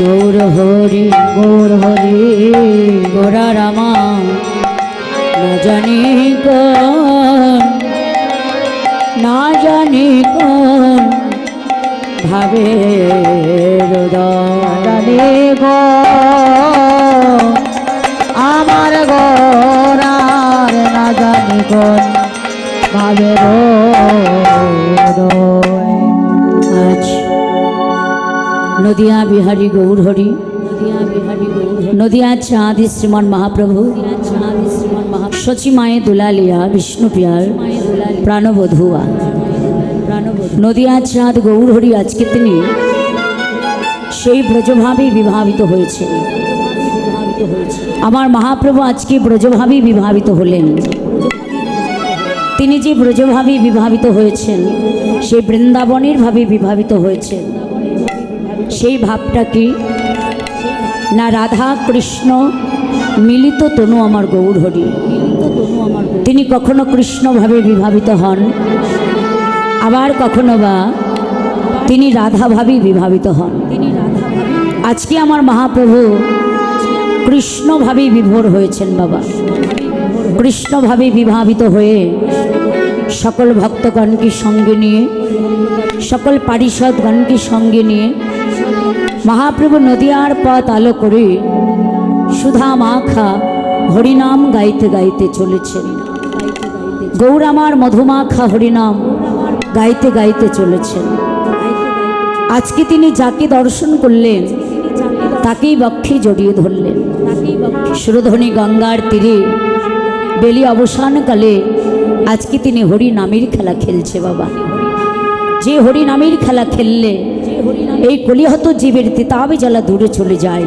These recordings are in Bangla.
গৌর হরি গৌর হরি, গোরা রামা না জানি কোন, না জানি কোন ভাবে জানি গো আমার গোরার না জানি কোন ভাবে রোদয়। নদিয়া বিহারী গৌর হরি। নদিয়া চাঁদি শ্রীমান মহাপ্রভু। সচি মায়ে দুলালিয়া, বিষ্ণু পিয়ার, প্রাণবধুয়া। নদিয়া চাঁদ গৌর হরি আজকে তিনি সেই ব্রজভাবে বিভাবিত হয়েছে। আমার মহাপ্রভু আজকে ব্রজভাবে বিভাবিত হলেন। তিনি যে ব্রজভাবে বিভাবিত হয়েছেন, সেই বৃন্দাবনের ভাবে বিভাবিত হয়েছেন। সেই ভাবটা কি? না রাধা কৃষ্ণ মিলিত তনু আমার গৌর হরি। তিনি কখনো কৃষ্ণভাবে বিভাবিত হন, আবার কখনো বা তিনি রাধাভাবেই বিভাবিত হন। আজকে আমার মহাপ্রভু কৃষ্ণভাবেই বিভোর হয়েছেন বাবা। কৃষ্ণভাবে বিভাবিত হয়ে সকল ভক্তগণকে সঙ্গে নিয়ে, সকল পারিষদগণকে সঙ্গে নিয়ে মহাপ্রভু নদিয়ার পথ আলো করে সুধা মাখা হরিনাম গাইতে গাইতে চলেছেন। গৌরামার মধুমাখা হরিনাম গাইতে গাইতে চলেছেন। আজকে তিনি যাকে দর্শন করলেন, তাকেই বক্ষে জড়িয়ে ধরলেন। সুরধনী গঙ্গার তীরে বেলি অবসানকালে আজকে তিনি হরি নামের খেলা খেলছে বাবা। যে হরি নামের খেলা খেললে, এই কলিহত জীবের তিতাবে জ্বালা দূরে চলে যায়।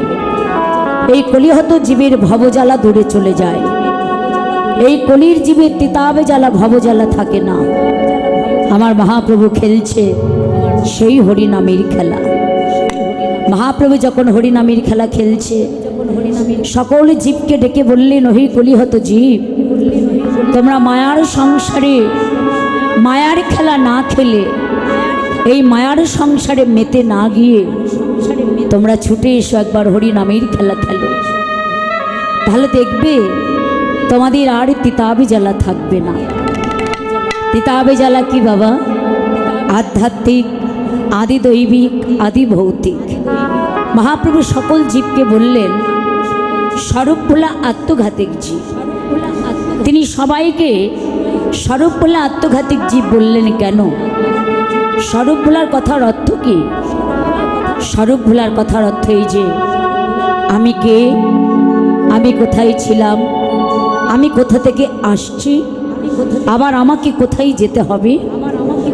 এই কলিহত জীবের ভবজ্বালা দূরে চলে যায়। এই কলির জীবের তিতাবে জ্বালা ভবজ্বালা থাকে না। আমার মহাপ্রভু খেলছে সেই হরিনামের খেলা। মহাপ্রভু যখন হরিনামের খেলা খেলছে, সকল জীবকে ডেকে বললেন, ওহি কলিহত জীব, তোমরা মায়ার সংসারে মায়ার খেলা না খেলে এই মায়ার সংসারে মেতে না গিয়ে তোমরা ছুটে এসো একবার হরিনামের খেলা খেলো। তাহলে দেখবে তোমাদের আর তিতাবে জ্বালা থাকবে না। তিতাবে জ্বালা কি বাবা? আধ্যাত্মিক আদি দৈবিক আদি ভৌতিক মহাপ্রভু সকল জীবকে বললেন স্বরূপভোলা আত্মঘাতিক জীব। তিনি সবাইকে স্বরূপভোলা আত্মঘাতিক জীব বললেন কেন? স্বরূপ ভোলার কথার অর্থ কি? স্বরূপ ভোলার কথার অর্থ এই যে, আমি কে? আমি কোথায় ছিলাম? আমি কোথা থেকে আসছি? আবার আমাকে কোথায় যেতে হবে?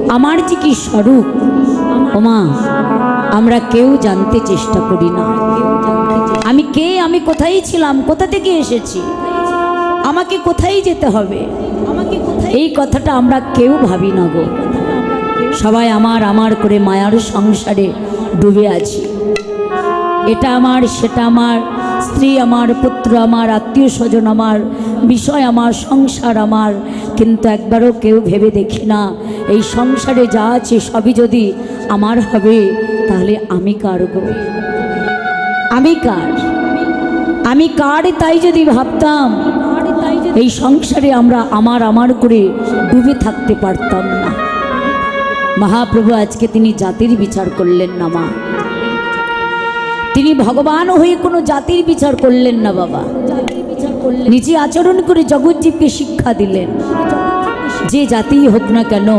আমার যে কি স্বরূপ? ওমা, আমরা কেউ জানতে চেষ্টা করি না। আমি কে? আমি কোথায় ছিলাম? কোথা থেকে এসেছি? আমাকে কোথায় যেতে হবে? এই কথাটা আমরা কেউ ভাবি না গো। সবাই আমার আমার করে মায়ার সংসারে ডুবে আছি। এটা আমার সেটা আমার স্ত্রী আমার পুত্র আমার আত্মীয় স্বজন আমার বিষয় আমার সংসার আমার। কিন্তু একবারও কেউ ভেবে দেখি না এই সংসারে যা আছে সবই যদি আমার হবে তাহলে আমি কার গো? আমি কার? আমি কার তাই যদি ভাবতাম? এই সংসারে আমরা আমার আমার করে ডুবে থাকতে পারতাম না। মহাপ্রভু, আজকে তিনি জাতির বিচার করলেন না মা। তিনি ভগবান হয়ে কোনো জাতির বিচার করলেন না বাবা। নিজে আচরণ করে জগজ্জীবকে শিক্ষা দিলেন। যে জাতিই হোক না কেন,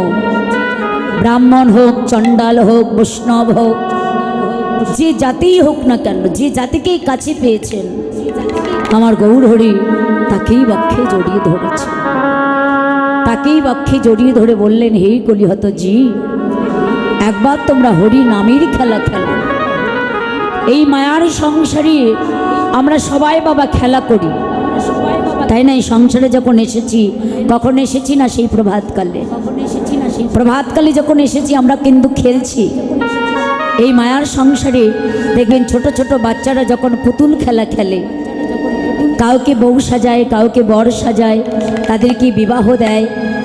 ব্রাহ্মণ হোক, চণ্ডাল হোক, বৈষ্ণব হোক, যে জাতিই হোক না কেন, যে জাতিকেই কাছে পেয়েছেন আমার গৌর হরি তাকেই বক্ষে জড়িয়ে ধরেছে। তাকেই বক্ষে জড়িয়ে ধরে বললেন, হে কলিহত জি, একবার তোমরা হরি নামের খেলা খেলো। এই মায়ার সংসারে আমরা সবাই বাবা খেলা করি। তাই না, এই সংসারে যখন এসেছি, কখন এসেছি না সেই প্রভাতকালে? প্রভাতকালে যখন এসেছি, আমরা কিন্তু খেলছি। এই মায়ার সংসারে দেখবেন ছোট ছোট বাচ্চারা যখন পুতুল খেলা খেলে কাউকে বউ সাজায়, কাউকে বর সাজায়, তাদেরকে বিবাহ দেয়,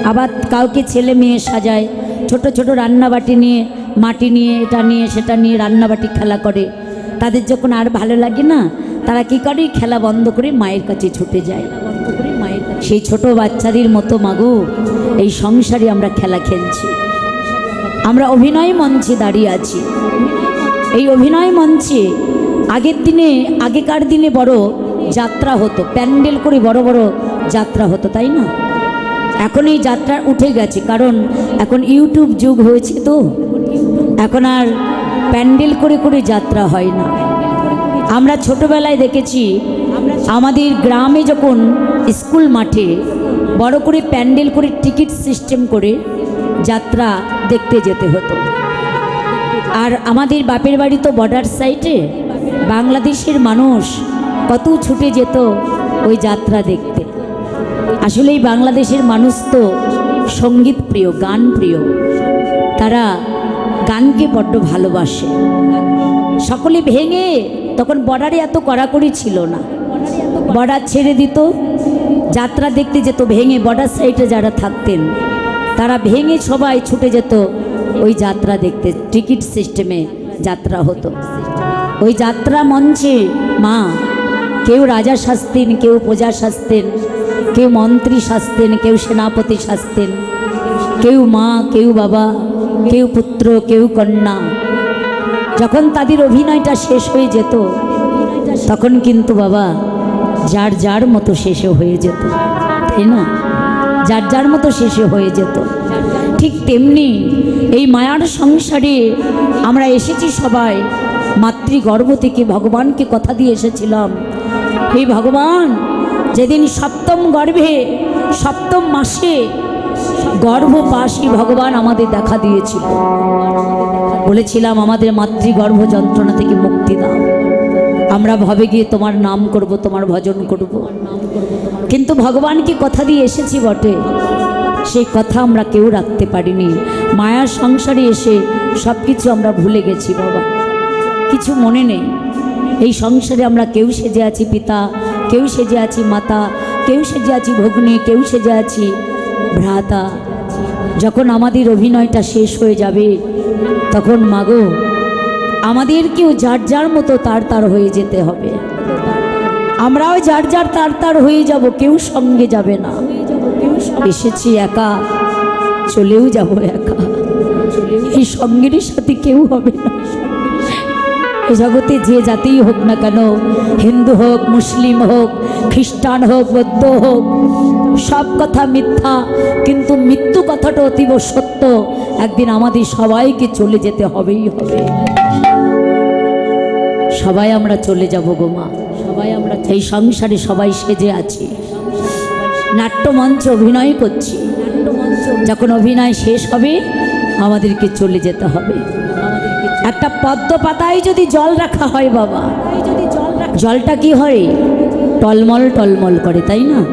আবার কাউকে ছেলে মেয়ে সাজায়, ছোট ছোট রান্নাবাটি নিয়ে, মাটি নিয়ে, এটা নিয়ে, সেটা নিয়ে রান্নাবাটি খেলা করে। তাদের যখন আর ভালো লাগে না, তারা কি করে? খেলা বন্ধ করে মায়ের কাছে ছুটে যায়। বন্ধ করে মায়ের সেই ছোট বাচ্চাদের মতো মাগো এই সংসারে আমরা খেলা খেলছি। আমরা অভিনয় মঞ্চে দাঁড়িয়ে আছি। এই অভিনয় মঞ্চে আগের দিনে, আগেকার দিনে বড় যাত্রা হতো, প্যান্ডেল করে বড় বড় যাত্রা হতো, তাই না? এখন এই যাত্রা উঠে গেছে, কারণ এখন ইউটিউব যুগ হয়েছে তো। এখন আর প্যান্ডেল করে করে যাত্রা হয় না। আমরা ছোটবেলায় দেখেছি, আমাদের গ্রামে যখন স্কুল মাঠে বড় করে প্যান্ডেল করে টিকিট সিস্টেম করে যাত্রা দেখতে যেতে হতো। আর আমাদের বাপের বাড়ি তো বর্ডার সাইটে বাংলাদেশের মানুষ কত ছুটে যেত ওই যাত্রা দেখতে। আসলে এই বাংলাদেশের মানুষ তো সংগীত প্রিয়, গান প্রিয়। তারা গানকে বড্ড ভালোবাসে। সকলে ভেঙে তখন বর্ডারে এত কড়াকড়ি ছিল না। বর্ডার ছেড়ে দিত, যাত্রা দেখতে যেত, ভেঙে বর্ডার সাইডে যারা থাকতেন, তারা ভেঙে সবাই ছুটে যেত ওই যাত্রা দেখতে। টিকিট সিস্টেমে যাত্রা হতো। ওই যাত্রা মঞ্চে মা কেউ রাজা সাজতেন কেউ প্রজা সাজতেন কেউ মন্ত্রী সাজতেন কেউ সেনাপতি সাজতেন কেউ মা, কেউ বাবা, কেউ পুত্র, কেউ কন্যা। যখন তাদের অভিনয়টা শেষ হয়ে যেত, তখন কিন্তু বাবা যার যার মতো শেষে হয়ে যেত, তাই না? যার যার মতো শেষে হয়ে যেত। ঠিক তেমনি এই মায়ার সংসারে আমরা এসেছি সবাই, মাতৃগর্ভ থেকে ভগবানকে কথা দিয়ে এসেছিলাম। হে ভগবান, যেদিন সপ্তম গর্ভে, সপ্তম মাসে গর্ভপাশী ভগবান আমাদের দেখা দিয়েছিল। বলেছিলাম, আমাদের মাতৃগর্ভ যন্ত্রণা থেকে মুক্তি দাও। আমরা ভাবে গিয়ে তোমার নাম করব, তোমার ভজন করব। কিন্তু ভগবানকে কথা দিয়ে এসেছি বটে? সেই কথা আমরা কেউ রাখতে পারিনি। মায়ার সংসারে এসে সব কিছু আমরা ভুলে গেছি, বাবা। কিছু মনে নেই। এই সংসারে আমরা কেউ সেজে আছি পিতা, কেউ সেজে আছি মাতা, কেউ সেজে আছি ভগ্নী, কেউ সেজে আছি ভ্রাতা। যখন আমাদের অভিনয়টা শেষ হয়ে যাবে, তখন মাগো আমাদেরকেও যার যার মতো তার তার হয়ে যেতে হবে। আমরাও যার যার তার তার হয়ে যাব, কেউ সঙ্গে যাবে না। এসেছি একা, চলেও যাব একা। এই সঙ্গেরই সাথে কেউ হবে না। জগতে যে জাতিই হোক না কেন, হিন্দু হোক, মুসলিম হোক, খ্রিস্টান হোক, বৌদ্ধ হোক, সব কথা মিথ্যা, কিন্তু মৃত্যু কথাটা অতীব সত্য। একদিন আমাদের সবাইকে চলে যেতে হবেই হবে। সবাই আমরা চলে যাব গোমা সবাই আমরা এই সংসারে সবাই সেজে আছি। নাট্যমঞ্চে অভিনয় করছি। যখন অভিনয় শেষ হবে, আমাদেরকে চলে যেতে হবে। একটা পদ্ম পাতায় যদি জল রাখা হয় বাবা। জলটা কি হয়? টলমল টলমল করে, তাই না?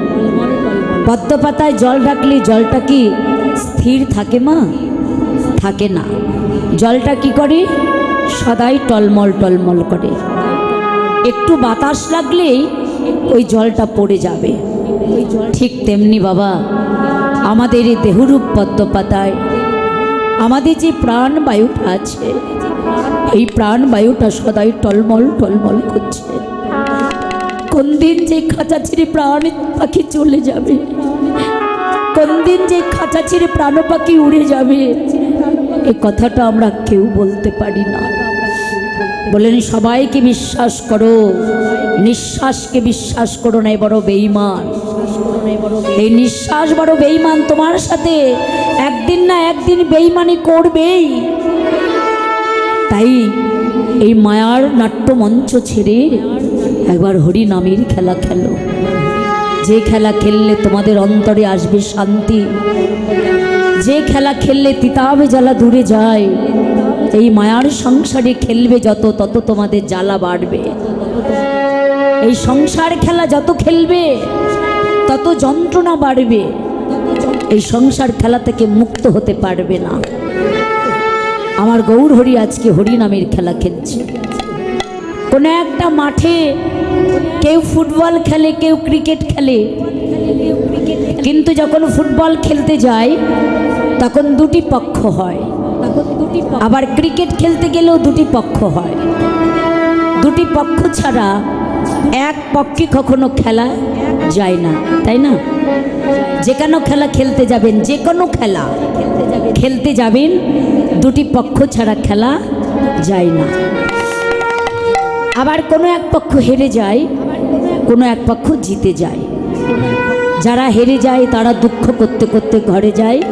পদ্ম পাতায় জল রাখলে জলটা কি স্থির থাকে মা? থাকে না। জলটা কি করে? সদাই টলমল টলমল করে। একটু বাতাস লাগলেই ওই জলটা পড়ে যাবে। ঠিক তেমনি বাবা, আমাদের এই দেহরূপ পদ্ম পাতায় আমাদের যে প্রাণ বায়ুটা আছে, এই প্রাণ বায়ুটা সদাই টলমল টলমল করছে। কোন দিন যে খাঁচা ছেড়ে প্রাণ পাখি চলে যাবে? কোন দিন যে খাঁচা ছেড়ে প্রাণ পাখি উড়ে যাবে? এ কথাটা আমরা কেউ বলতে পারি না। বলেন, সবাইকে বিশ্বাস করো। নিঃশ্বাসকে বিশ্বাস করো না বড় বেইমান এই নিঃশ্বাস বড় বেইমান তোমার সাথে। একদিন না একদিন বেইমানি করবেই। তাই এই মায়ার নাট্যমঞ্চ ছেড়ে একবার হরি নামের খেলা খেলো। যে খেলা খেললে তোমাদের অন্তরে আসবে শান্তি, যে খেলা খেললে তিতাবে জ্বালা দূরে যায়, এই মায়ার সংসারে খেলবে যত, তত তোমাদের জ্বালা বাড়বে। এই সংসার খেলা যত খেলবে, তত যন্ত্রণা বাড়বে। এই সংসার খেলা থেকে মুক্ত হতে পারবে না। আমার গৌর হরি আজকে হরি নামের খেলা খেলছে। কোনো একটা মাঠে কেউ ফুটবল খেলে, কেউ ক্রিকেট খেলে। কিন্তু যখন ফুটবল খেলতে যায়, তখন দুটি পক্ষ হয়। আবার ক্রিকেট খেলতে গেলেও দুটি পক্ষ হয়। দুটি পক্ষ ছাড়া এক পক্ষে কখনো খেলা যায় না, তাই না? যে কোনো খেলা খেলতে যাবেন, যে কোনো খেলা খেলতে যাবেন, দুটি পক্ষ ছাড়া খেলা যায় না। আবার কোনো এক পক্ষ হেরে যায়, কোনো এক পক্ষ জিতে যায়। যারা হেরে যায়, তারা দুঃখ করতে করতে ঘরে যায়।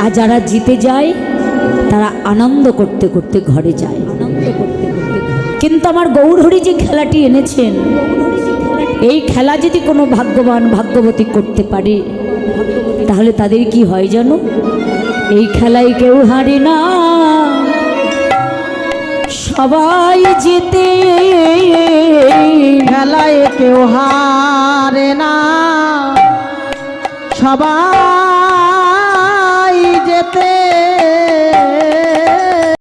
আর যারা জিতে যায়, তারা আনন্দ করতে করতে ঘরে যায়। আনন্দ কিন্তু আমার গৌরহরি যে খেলাটি এনেছেন এই খেলা যদি কোনো ভাগ্যবান ভাগ্যবতী করতে পারে, তাহলে তাদের কি হয় জানো? এই খেলায় কেউ হারে না। সবাই জিতে খেলায় কেউ হারে না। সবাই